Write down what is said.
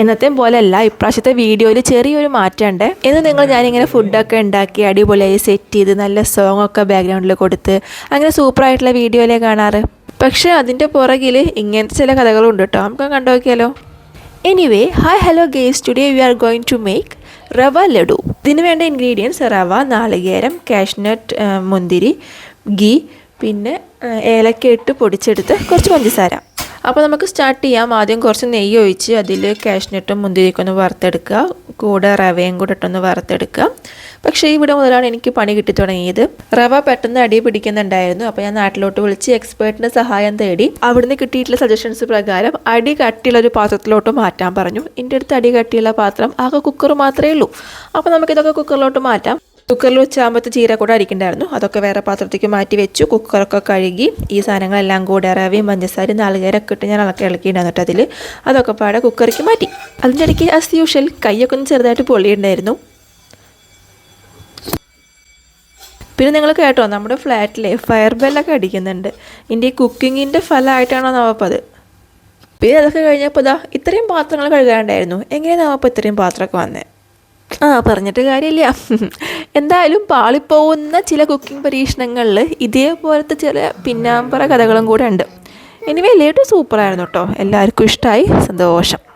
എന്നത്തെ പോലെയല്ല ഇപ്രാവശ്യത്തെ വീഡിയോയിൽ ചെറിയൊരു മാറ്റമുണ്ട്. എന്ന് നിങ്ങൾ ഞാനിങ്ങനെ ഫുഡൊക്കെ ഉണ്ടാക്കി അടിപൊളിയായി സെറ്റ് ചെയ്ത് നല്ല സോങ് ഒക്കെ ബാക്ക്ഗ്രൗണ്ടിൽ കൊടുത്ത് അങ്ങനെ സൂപ്പർ ആയിട്ടുള്ള വീഡിയോയിലേ കാണാറ്. പക്ഷേ അതിന്റെ പുറകിൽ ഇങ്ങനത്തെ ചില കഥകളുണ്ട് കേട്ടോ. നമുക്ക് കണ്ടു നോക്കിയാലോ. Anyway hi hello guys today we are going to make rava laddu. ഇതിന് വേണ്ട ഇൻഗ്രീഡിയൻസ് റവ നാളികേരം കാഷ്നട്ട് മുന്തിരി ഗീ പിന്നെ ഏലക്കയിട്ട് ഏലക്ക ഇട്ട് പൊടിച്ചെടുത്ത് കുറച്ച് പഞ്ചസാര. അപ്പോൾ നമുക്ക് സ്റ്റാർട്ട് ചെയ്യാം. ആദ്യം കുറച്ച് നെയ്യ് ഒഴിച്ച് അതിൽ കാഷ്നട്ടും മുന്തിരിക്കൊന്ന് വറുത്തെടുക്കുക. കൂടെ റവയും കൂടെ ഇട്ടൊന്ന് വറുത്തെടുക്കുക. പക്ഷേ ഇവിടെ മുതലാണ് എനിക്ക് പണി കിട്ടി തുടങ്ങിയത്. റവ പെട്ടെന്ന് അടി പിടിക്കുന്നുണ്ടായിരുന്നു. അപ്പോൾ ഞാൻ നാട്ടിലോട്ട് വിളിച്ച് എക്സ്പേർട്ടിന്റെ സഹായം തേടി അവിടുന്ന് കിട്ടിയിട്ടുള്ള സജഷൻസ് പ്രകാരം അടി കട്ടിയുള്ള ഒരു പാത്രത്തിലോട്ട് മാറ്റാൻ പറഞ്ഞു. എന്റെ അടുത്ത് അടി കട്ടിയുള്ള പാത്രം ആകെ കുക്കർ മാത്രമേ ഉള്ളൂ. അപ്പോൾ നമുക്കിതൊക്കെ കുക്കറിലോട്ട് മാറ്റാം. കുക്കറിൽ വെച്ചാകുമ്പോഴത്തെ ചീര കൂടെ അരിക്കണ്ടായിരുന്നു. അതൊക്കെ വേറെ പാത്രത്തേക്ക് മാറ്റി വെച്ചു. കുക്കറൊക്കെ കഴുകി ഈ സാധനങ്ങളെല്ലാം കൂടെ റവയും പഞ്ചസാരയും നാളികേരൊക്കെ ഇട്ട് ഞാൻ ഇളക്കി ഇളക്കിയിട്ടുണ്ടായിരുന്നു അതിൽ അതൊക്കെ പാടെ കുക്കറിക്ക് മാറ്റി. അതിന്റെ ഇടയ്ക്ക് ആസ് യൂഷ്വൽ കൈയൊക്കെ ഒന്ന് ചെറുതായിട്ട് പൊള്ളിയിട്ടുണ്ടായിരുന്നു. പിന്നെ നിങ്ങൾ കേട്ടോ നമ്മുടെ ഫ്ലാറ്റിലെ ഫയർ ബെല്ലൊക്കെ അടിക്കുന്നുണ്ട്. ഇതിന്റെ ഈ കുക്കിങ്ങിന്റെ ഫലമായിട്ടാണോ നവപ്പത് പിന്നെ അതൊക്കെ കഴിഞ്ഞപ്പോൾ ഇതാ ഇത്രയും പാത്രങ്ങൾ കഴുകാനുണ്ടായിരുന്നു. എങ്ങനെയാണ് നവപ്പോൾ ഇത്രയും പാത്രമൊക്കെ വന്നേ? ആ പറഞ്ഞിട്ട് കാര്യമില്ല. എന്തായാലും പാളിപ്പോകുന്ന ചില കുക്കിംഗ് പരീക്ഷണങ്ങളിൽ ഇതേപോലത്തെ ചില പിന്നാമ്പറ കഥകളും കൂടെ ഉണ്ട്. എനിവേ ലേട്ട് സൂപ്പറായിരുന്നു കേട്ടോ എല്ലാവർക്കും ഇഷ്ടമായി സന്തോഷം.